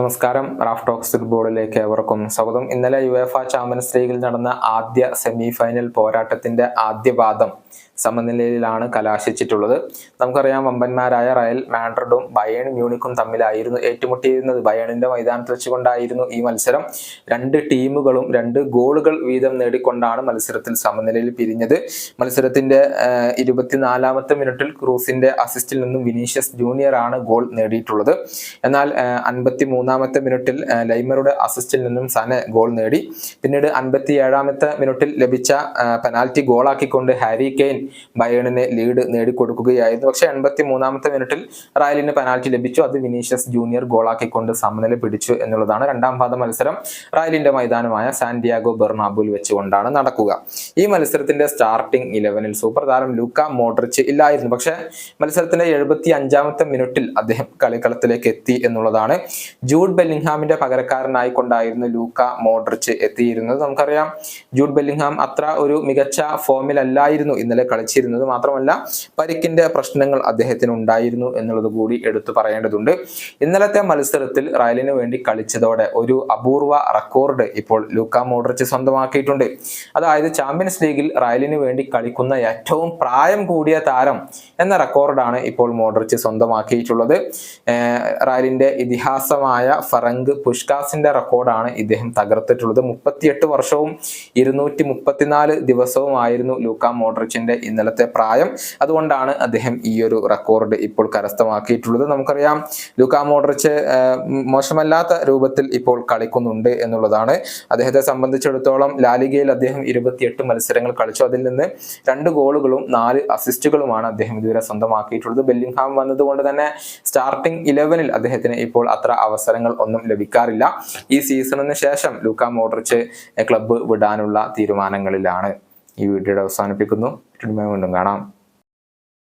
നമസ്കാരം. Raf talks ഫുട്ബോളിലേക്ക് ഏവർക്കും സ്വാഗതം. ഇന്നലെ യു യുഎഫ ചാമ്പ്യൻസ് ലീഗിൽ നടന്ന ആദ്യ സെമി ഫൈനൽ പോരാട്ടത്തിന്റെ ആദ്യ വാദം സമനിലയിലാണ് കലാശിച്ചിട്ടുള്ളത്. നമുക്കറിയാം വമ്പന്മാരായ റയൽ മാൻഡ്രിഡും ബയേൺ മ്യൂണിക്കും തമ്മിലായിരുന്നു ഏറ്റുമുട്ടിയിരുന്നത്. ബയേണിന്റെ മൈതാനത്ത് വെച്ചുകൊണ്ടായിരുന്നു ഈ മത്സരം. രണ്ട് ടീമുകളും രണ്ട് ഗോളുകൾ വീതം നേടിക്കൊണ്ടാണ് മത്സരത്തിൽ സമനിലയിൽ പിരിഞ്ഞത്. മത്സരത്തിന്റെ ഇരുപത്തിനാലാമത്തെ മിനിറ്റിൽ ക്രൂസിന്റെ അസിസ്റ്റിൽ നിന്നും വിനീഷ്യസ് ജൂനിയർ ആണ് ഗോൾ നേടിയിട്ടുള്ളത്. എന്നാൽ അൻപത്തി മൂന്നാമത്തെ മിനിറ്റിൽ ലൈമറുടെ അസിസ്റ്റിൽ നിന്നും സനെ ഗോൾ നേടി. പിന്നീട് അൻപത്തി ഏഴാമത്തെ മിനിറ്റിൽ ലഭിച്ച പെനാൽറ്റി ഗോളാക്കിക്കൊണ്ട് ഹാരി കെയ്ൻ ബയേണിന് ലീഡ് നേടിക്കൊടുക്കുകയായിരുന്നു. പക്ഷെ എൺപത്തി മൂന്നാമത്തെ മിനിറ്റിൽ റയലിന് പെനാൽറ്റി ലഭിച്ചു. അത് വിനീഷ്യസ് ജൂനിയർ ഗോളാക്കിക്കൊണ്ട് സമനില പിടിച്ചു എന്നുള്ളതാണ് രണ്ടാം പാദ മത്സരം റയലിന്റെ മൈതാനമായ സാന്റിയാഗോ ബെർണാബുൽ വെച്ചുകൊണ്ടാണ് നടക്കുക. ഈ മത്സരത്തിന്റെ സ്റ്റാർട്ടിംഗ് ഇലവനിൽ സൂപ്പർ താരം ലൂക്ക മോഡ്രിച്ച് ഇല്ലായിരുന്നു. പക്ഷെ മത്സരത്തിന്റെ എഴുപത്തി അഞ്ചാമത്തെ മിനിറ്റിൽ അദ്ദേഹം കളിക്കളത്തിലേക്ക് എത്തി എന്നുള്ളതാണ് ജൂഡ് ബെല്ലിംഗ്ഹാമിന്റെ പകരക്കാരനായി കൊണ്ടായിരുന്നു ലൂക്ക മോഡ്രിച്ച് എത്തിയിരുന്നത്. നമുക്കറിയാം ജൂഡ് ബെല്ലിംഗ്ഹാം അത്ര ഒരു മികച്ച ഫോമിലല്ലായിരുന്നു ഇന്നലെ കളിച്ചിരുന്നത്. മാത്രമല്ല പരിക്കിന്റെ പ്രശ്നങ്ങൾ അദ്ദേഹത്തിന് ഉണ്ടായിരുന്നു എന്നുള്ളത് കൂടി എടുത്തു പറയേണ്ടതുണ്ട്. ഇന്നലത്തെ മത്സരത്തിൽ റയലിന് വേണ്ടി കളിച്ചതോടെ ഒരു അപൂർവ റെക്കോർഡ് ഇപ്പോൾ ലൂക്ക മോഡ്രിച്ച് സ്വന്തമാക്കിയിട്ടുണ്ട്. അതായത് ചാമ്പ്യൻസ് ലീഗിൽ റയലിന് വേണ്ടി കളിക്കുന്ന ഏറ്റവും പ്രായം കൂടിയ താരം എന്ന റെക്കോർഡാണ് ഇപ്പോൾ മോഡ്രിച്ച് സ്വന്തമാക്കിയിട്ടുള്ളത്. റയലിന്റെ ഇതിഹാസമായ ഫറങ്ക് പുഷ്കാസിന്റെ റെക്കോർഡാണ് ഇദ്ദേഹം തകർത്തിട്ടുള്ളത്. മുപ്പത്തിയെട്ട് വർഷവും ഇരുന്നൂറ്റി മുപ്പത്തിനാല് ദിവസവുമായിരുന്നു ലൂക്ക മോഡ്രിച്ചിന്റെ ഇന്നലത്തെ പ്രായം. അതുകൊണ്ടാണ് അദ്ദേഹം ഈ ഒരു റെക്കോർഡ് ഇപ്പോൾ കരസ്ഥമാക്കിയിട്ടുള്ളത്. നമുക്കറിയാം ലൂക്ക മോഡ്രിച്ച് മോശമല്ലാത്ത രൂപത്തിൽ ഇപ്പോൾ കളിക്കുന്നുണ്ട് എന്നുള്ളതാണ്. അദ്ദേഹത്തെ സംബന്ധിച്ചിടത്തോളം ലാലിഗയിൽ അദ്ദേഹം ഇരുപത്തിയെട്ട് മത്സരങ്ങൾ കളിച്ചു. അതിൽ നിന്ന് രണ്ട് ഗോളുകളും നാല് അസിസ്റ്റുകളുമാണ് അദ്ദേഹം ഇതുവരെ സ്വന്തമാക്കിയിട്ടുള്ളത്. ബെല്ലിംഗ്ഹാം വന്നതുകൊണ്ട് തന്നെ സ്റ്റാർട്ടിംഗ് ഇലവനിൽ അദ്ദേഹത്തിന് ഇപ്പോൾ അത്ര അവസരങ്ങൾ ഒന്നും ലഭിക്കാറില്ല. ഈ സീസണിന് ശേഷം ലൂക്ക മോഡ്രിച്ച് ക്ലബ്ബ് വിടാനുള്ള തീരുമാനങ്ങളിലാണ് ഈ വീഡിയോയുടെ അവസാനിപ്പിക്കുന്നു. വീണ്ടും കാണാം.